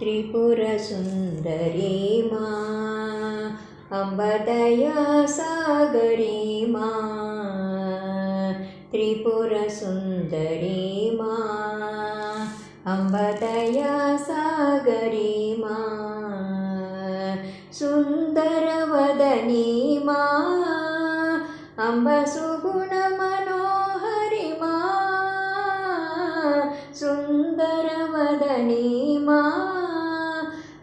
त्रिपुरसुन्दरी मा अम्बदया सागरी मा त्रिपुरसुन्दरी मा अम्बदया सागरी मा सुन्दरवदनी मा अम्ब सुगुणमनोहरि मा सुन्दरवदनी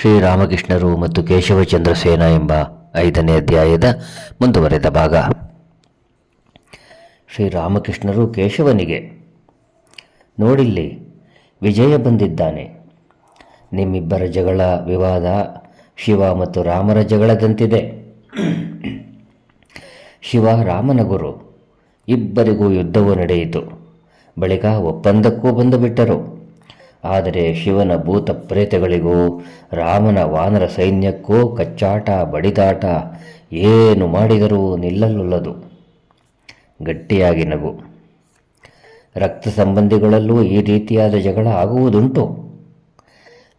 ಶ್ರೀರಾಮಕೃಷ್ಣರು ಮತ್ತು ಕೇಶವಚಂದ್ರ ಸೇನ ಎಂಬ ಐದನೇ ಅಧ್ಯಾಯದ ಮುಂದುವರೆದ ಭಾಗ. ಶ್ರೀರಾಮಕೃಷ್ಣರು ಕೇಶವನಿಗೆ, ನೋಡಿಲ್ಲಿ ವಿಜಯ ಬಂದಿದ್ದಾನೆ. ನಿಮ್ಮಿಬ್ಬರ ಜಗಳ ವಿವಾದ ಶಿವ ಮತ್ತು ರಾಮರ ಜಗಳದಂತಿದೆ. ಶಿವ ರಾಮನ ಗುರು, ಇಬ್ಬರಿಗೂ ಯುದ್ಧವು ನಡೆಯಿತು. ಬಳಿಕ ಒಪ್ಪಂದಕ್ಕೂ ಬಂದು ಬಿಟ್ಟರು ಆದರೆ ಶಿವನ ಭೂತ ಪ್ರೇತಗಳಿಗೂ, ರಾಮನ ವಾನರ ಸೈನ್ಯಕ್ಕೂ ಕಚ್ಚಾಟ, ಬಡಿದಾಟ ಏನು ಮಾಡಿದರೂ ನಿಲ್ಲಲೊಲ್ಲದು. ಗಟ್ಟಿಯಾಗಿ ನಗು. ರಕ್ತ ಸಂಬಂಧಿಗಳಲ್ಲೂ ಈ ರೀತಿಯಾದ ಜಗಳ ಆಗುವುದುಂಟು.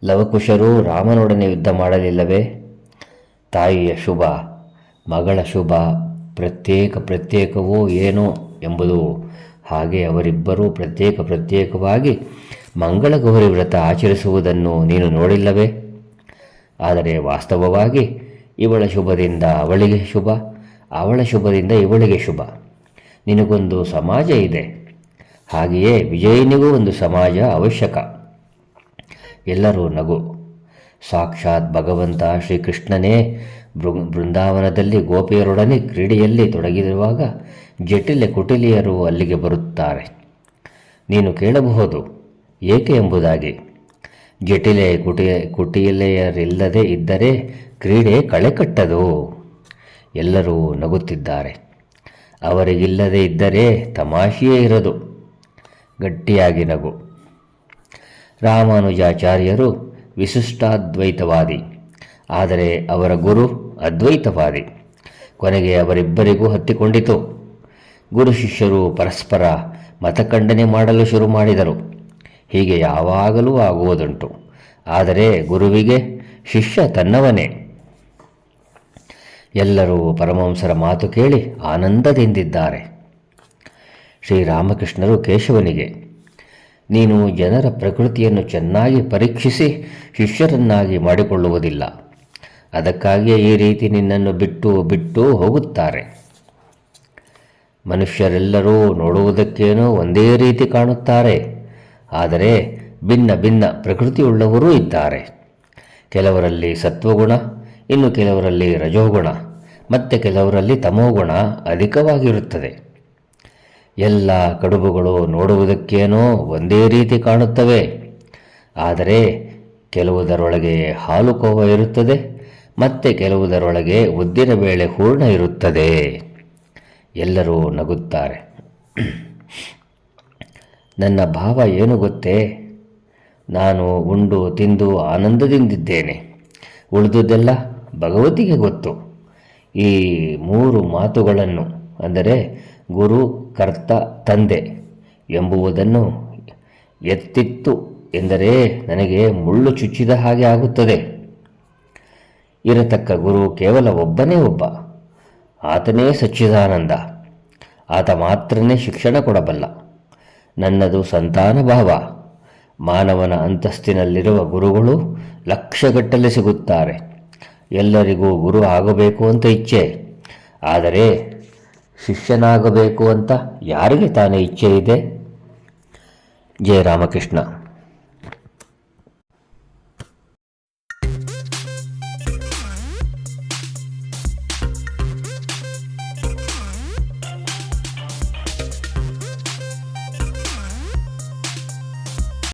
ಲವಕುಶರು ರಾಮನೊಡನೆ ಯುದ್ಧ ಮಾಡಲಿಲ್ಲವೇ? ತಾಯಿಯ ಶುಭ, ಮಗಳ ಶುಭ, ಪ್ರತ್ಯೇಕ ಪ್ರತ್ಯೇಕವೋ ಏನೋ ಎಂಬುದು ಹಾಗೆ ಅವರಿಬ್ಬರೂ ಪ್ರತ್ಯೇಕ ಪ್ರತ್ಯೇಕವಾಗಿ ಮಂಗಳಗೌರಿ ವ್ರತ ಆಚರಿಸುವುದನ್ನು ನೀನು ನೋಡಿಲ್ಲವೇ? ಆದರೆ ವಾಸ್ತವವಾಗಿ ಇವಳ ಶುಭದಿಂದ ಅವಳಿಗೆ ಶುಭ, ಅವಳ ಶುಭದಿಂದ ಇವಳಿಗೆ ಶುಭ. ನಿನಗೊಂದು ಸಮಾಜ ಇದೆ. ಹಾಗೆಯೇ ವಿಜಯನಿಗೂ ಒಂದು ಸಮಾಜ ಅವಶ್ಯಕ. ಎಲ್ಲರೂ ನಗು. ಸಾಕ್ಷಾತ್ ಭಗವಂತ ಶ್ರೀಕೃಷ್ಣನೇ ಬೃ, ಬೃಂದಾವನದಲ್ಲಿ ಗೋಪಿಯರೊಡನೆ ಕ್ರೀಡೆಯಲ್ಲಿ ತೊಡಗಿರುವಾಗ ಜಟಿಲೆ ಕುಟಿಲಿಯರು ಅಲ್ಲಿಗೆ ಬರುತ್ತಾರೆ. ನೀನು ಕೇಳಬಹುದು ಏಕೆ ಎಂಬುದಾಗಿ. ಜಟಿಲೆ ಕುಟಿ, ಕುಟಿಲೆಯರಿಲ್ಲದೆ ಇದ್ದರೆ ಕ್ರೀಡೆ ಕಳೆಕಟ್ಟದು. ಎಲ್ಲರೂ ನಗುತ್ತಿದ್ದಾರೆ. ಅವರಿಗಿಲ್ಲದೆ ಇದ್ದರೆ ತಮಾಷೆಯೇ ಇರದು. ಗಟ್ಟಿಯಾಗಿ ನಗು. ರಾಮಾನುಜಾಚಾರ್ಯರು ವಿಶಿಷ್ಟಾದ್ವೈತವಾದಿ. ಆದರೆ ಅವರ ಗುರು ಅದ್ವೈತವಾದಿ. ಕೊನೆಗೆ ಅವರಿಬ್ಬರಿಗೂ ಹತ್ತಿಕೊಂಡಿತು. ಗುರು ಶಿಷ್ಯರು ಪರಸ್ಪರ ಮತಖಂಡನೆ ಮಾಡಲು ಶುರು ಮಾಡಿದರು. ಹೀಗೆ ಯಾವಾಗಲೂ ಆಗುವುದುಂಟು. ಆದರೆ ಗುರುವಿಗೆ ಶಿಷ್ಯ ತನ್ನವನೇ. ಎಲ್ಲರೂ ಪರಮಹಂಸರ ಮಾತು ಕೇಳಿ ಆನಂದದಿಂದಿದ್ದಾರೆ. ಶ್ರೀರಾಮಕೃಷ್ಣರು ಕೇಶವನಿಗೆ, ನೀನು ಜನರ ಪ್ರಕೃತಿಯನ್ನು ಚೆನ್ನಾಗಿ ಪರೀಕ್ಷಿಸಿ ಶಿಷ್ಯರನ್ನಾಗಿ ಮಾಡಿಕೊಳ್ಳುವುದಿಲ್ಲ. ಅದಕ್ಕಾಗಿಯೇ ಈ ರೀತಿ ನಿನ್ನನ್ನು ಬಿಟ್ಟು ಬಿಟ್ಟು ಹೋಗುತ್ತಾರೆ. ಮನುಷ್ಯರೆಲ್ಲರೂ ನೋಡುವುದಕ್ಕೇನೋ ಒಂದೇ ರೀತಿ ಕಾಣುತ್ತಾರೆ. ಆದರೆ ಭಿನ್ನ ಭಿನ್ನ ಪ್ರಕೃತಿಯುಳ್ಳವರೂ ಇದ್ದಾರೆ. ಕೆಲವರಲ್ಲಿ ಸತ್ವಗುಣ, ಇನ್ನು ಕೆಲವರಲ್ಲಿ ರಜೋಗುಣ, ಮತ್ತು ಕೆಲವರಲ್ಲಿ ತಮೋಗುಣ ಅಧಿಕವಾಗಿರುತ್ತದೆ. ಎಲ್ಲ ಕಡುಬುಗಳು ನೋಡುವುದಕ್ಕೇನೋ ಒಂದೇ ರೀತಿ ಕಾಣುತ್ತವೆ. ಆದರೆ ಕೆಲವುದರೊಳಗೆ ಹಾಲು ಕೋವ ಇರುತ್ತದೆ, ಮತ್ತು ಕೆಲವುದರೊಳಗೆ ಉದ್ದಿನ ಬೇಳೆ ಹೂರ್ಣ ಇರುತ್ತದೆ. ಎಲ್ಲರೂ ನಗುತ್ತಾರೆ. ನನ್ನ ಭಾವ ಏನು ಗೊತ್ತೇ? ನಾನು ಉಂಡು ತಿಂದು ಆನಂದದಿಂದಿದ್ದೇನೆ. ಉಳಿದುದೆಲ್ಲ ಭಗವತಿಗೆ ಗೊತ್ತು. ಈ ಮೂರು ಮಾತುಗಳನ್ನು, ಅಂದರೆ ಗುರು, ಕರ್ತ, ತಂದೆ ಎಂಬುವುದನ್ನು ಎತ್ತಿತ್ತು ಎಂದರೆ ನನಗೆ ಮುಳ್ಳು ಚುಚ್ಚಿದ ಹಾಗೆ ಆಗುತ್ತದೆ. ಇರತಕ್ಕ ಗುರು ಕೇವಲ ಒಬ್ಬನೇ ಒಬ್ಬ. ಆತನೇ ಸಚ್ಚಿದಾನಂದ. ಆತ ಮಾತ್ರನೇ ಶಿಕ್ಷಣ ಕೊಡಬಲ್ಲ. ನನ್ನದು ಸಂತಾನ ಭಾವ. ಮಾನವನ ಅಂತಸ್ತಿನಲ್ಲಿರುವ ಗುರುಗಳು ಲಕ್ಷಗಟ್ಟಲೆ ಸಿಗುತ್ತಾರೆ. ಎಲ್ಲರಿಗೂ ಗುರು ಆಗಬೇಕು ಅಂತ ಇಚ್ಛೆ. ಆದರೆ ಶಿಷ್ಯನಾಗಬೇಕು ಅಂತ ಯಾರಿಗೆ ತಾನೇ ಇಚ್ಛೆ ಇದೆ ಜಯ ರಾಮಕೃಷ್ಣ